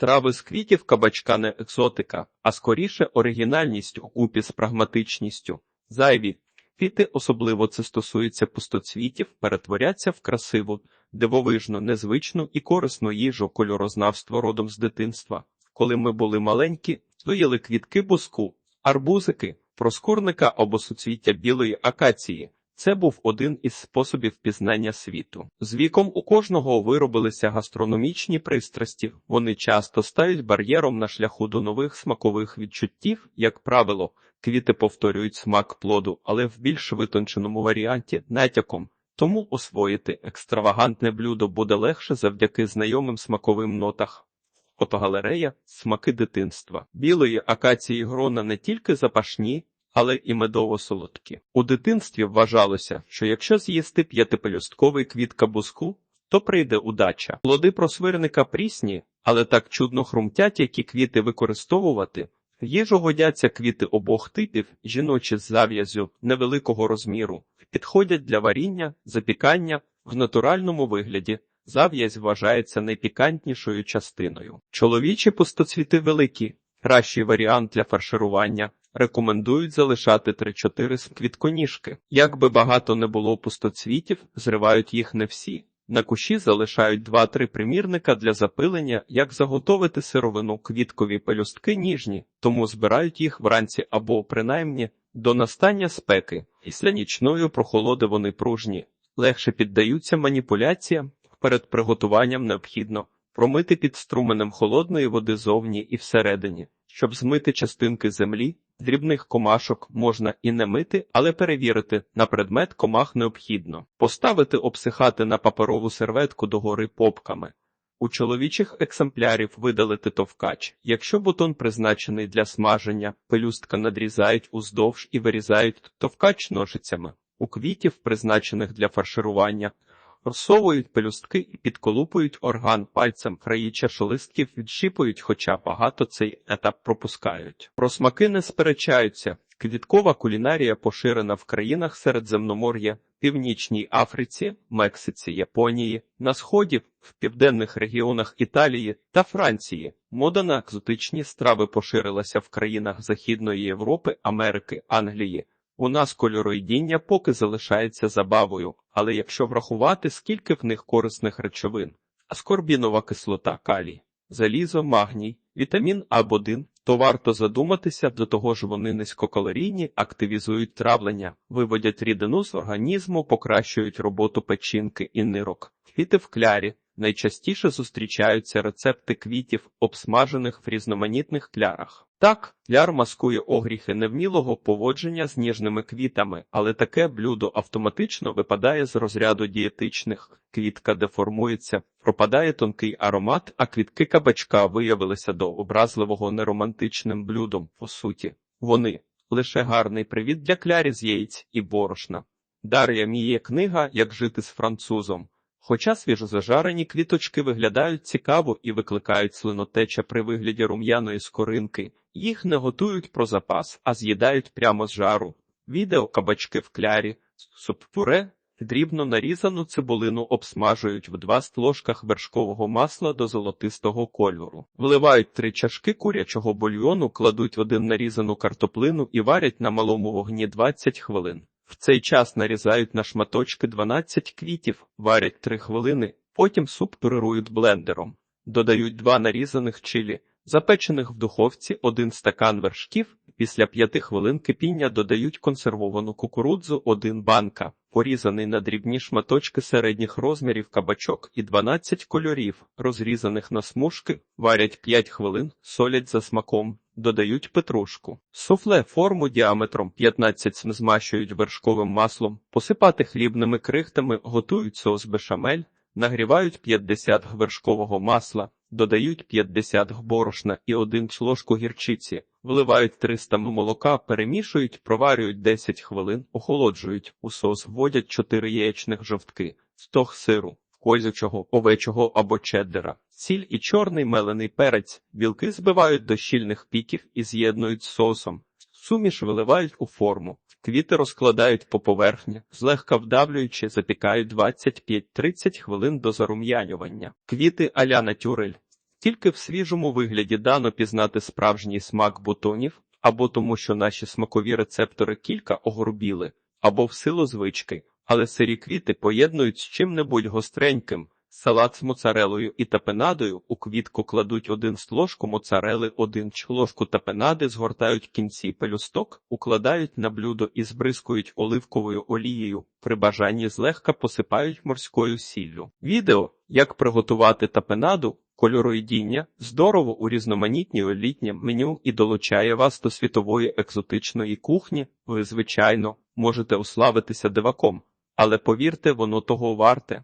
Страви з квітів кабачка не екзотика, а скоріше оригінальність у купі з прагматичністю. Зайві квіти, особливо це стосується пустоцвітів, перетворяться в красиву, дивовижну, незвичну і корисну їжу кольорознавство родом з дитинства. Коли ми були маленькі, то їли квітки буску, арбузики, проскурника або суцвіття білої акації. Це був один із способів пізнання світу. З віком у кожного виробилися гастрономічні пристрасті. Вони часто стають бар'єром на шляху до нових смакових відчуттів. Як правило, квіти повторюють смак плоду, але в більш витонченому варіанті натяком. Тому освоїти екстравагантне блюдо буде легше завдяки знайомим смаковим нотах. Фотогалерея смаки дитинства. Білої акації грона не тільки запашні, але і медово-солодкі. У дитинстві вважалося, що якщо з'їсти п'ятипелюстковий квіт кабуску, то прийде удача. Плоди просвирника прісні, але так чудно хрумтять, які квіти використовувати. Їжу годяться квіти обох типів, жіночі з зав'язю невеликого розміру, підходять для варіння, запікання в натуральному вигляді. Зав'язь вважається найпікантнішою частиною. Чоловічі пустоцвіти великі, кращий варіант для фарширування. Рекомендують залишати 3-4 з квітконіжки. Як би багато не було пустоцвітів, зривають їх не всі. На кущі залишають 2-3 примірника для запилення, як заготовити сировину квіткові пелюстки ніжні, тому збирають їх вранці або, принаймні, до настання спеки. Після нічної прохолоди вони пружні, легше піддаються маніпуляціям. Перед приготуванням необхідно промити під струменем холодної води зовні і всередині, щоб змити частинки землі, дрібних комашок можна і не мити, але перевірити на предмет комах необхідно. Поставити обсихати на паперову серветку догори попками. У чоловічих екземплярів видалити товкач. Якщо бутон призначений для смаження, пелюстка надрізають уздовж і вирізають товкач ножицями. У квітів, призначених для фарширування, розсовують пелюстки і підколупують орган пальцем, краї чашолистків відщіпують, хоча багато цей етап пропускають. Про смаки не сперечаються. Квіткова кулінарія поширена в країнах Середземномор'я, Північній Африці, Мексиці, Японії, на сході, в південних регіонах Італії та Франції. Мода на екзотичні страви поширилася в країнах Західної Європи, Америки, Англії. У нас кольороїдіння поки залишається забавою, але якщо врахувати, скільки в них корисних речовин, аскорбінова кислота, калій, залізо, магній, вітамін А1, то варто задуматися, до того ж вони низькокалорійні, активізують травлення, виводять рідину з організму, покращують роботу печінки і нирок. Квіти в клярі. Найчастіше зустрічаються рецепти квітів, обсмажених в різноманітних клярах. Так, кляр маскує огріхи невмілого поводження з ніжними квітами, але таке блюдо автоматично випадає з розряду дієтичних. Квітка деформується, пропадає тонкий аромат, а квітки кабачка виявилися до образливого неромантичним блюдом. По суті, вони лише гарний привіт для клярі з яєць і борошна. Дар'я Міє книга Як жити з французом. Хоча свіжозажарені квіточки виглядають цікаво і викликають слинотеча при вигляді рум'яної скоринки, їх не готують про запас, а з'їдають прямо з жару. Відео кабачки в клярі, суп-пюре, дрібно нарізану цибулину обсмажують в два ложках вершкового масла до золотистого кольору. Вливають три чашки курячого бульйону, кладуть в один нарізану картоплину і варять на малому вогні 20 хвилин. В цей час нарізають на шматочки 12 квітів, варять 3 хвилини, потім суп пюрирують блендером. Додають два нарізаних чилі, запечених в духовці один стакан вершків, після 5 хвилин кипіння додають консервовану кукурудзу один банка, порізаний на дрібні шматочки середніх розмірів кабачок і 12 кольорів, розрізаних на смужки, варять 5 хвилин, солять за смаком. Додають петрушку. Суфле форму діаметром 15 см змащують вершковим маслом, посипати хлібними крихтами, готують соус бешамель, нагрівають 50 г вершкового масла, додають 50 г борошна і 1 ложку гірчиці, вливають 300 м молока, перемішують, проварюють 10 хвилин, охолоджують, у соус вводять 4 яєчних жовтки, 100 г сиру, козячого, овечого або чеддера. Сіль і чорний мелений перець, білки збивають до щільних піків і з'єднують з соусом. Суміш виливають у форму, квіти розкладають по поверхні, злегка вдавлюючи, запікають 25-30 хвилин до зарум'янювання. Квіти аля натюрель. Тільки в свіжому вигляді дано пізнати справжній смак бутонів, або тому, що наші смакові рецептори кілька огорбіли, або в силу звички, але сирі квіти поєднують з чим-небудь гостреньким. Салат з моцарелою і тапенадою у квітку кладуть один з ложку моцарели, один ч ложку тапенади, згортають кінці пелюсток, укладають на блюдо і збризкують оливковою олією. При бажанні злегка посипають морською сіллю. Відео, як приготувати тапенаду, кольороїдіння, здорово урізноманітнює літнє меню і долучає вас до світової екзотичної кухні. Ви, звичайно, можете уславитися диваком, але повірте, воно того варте.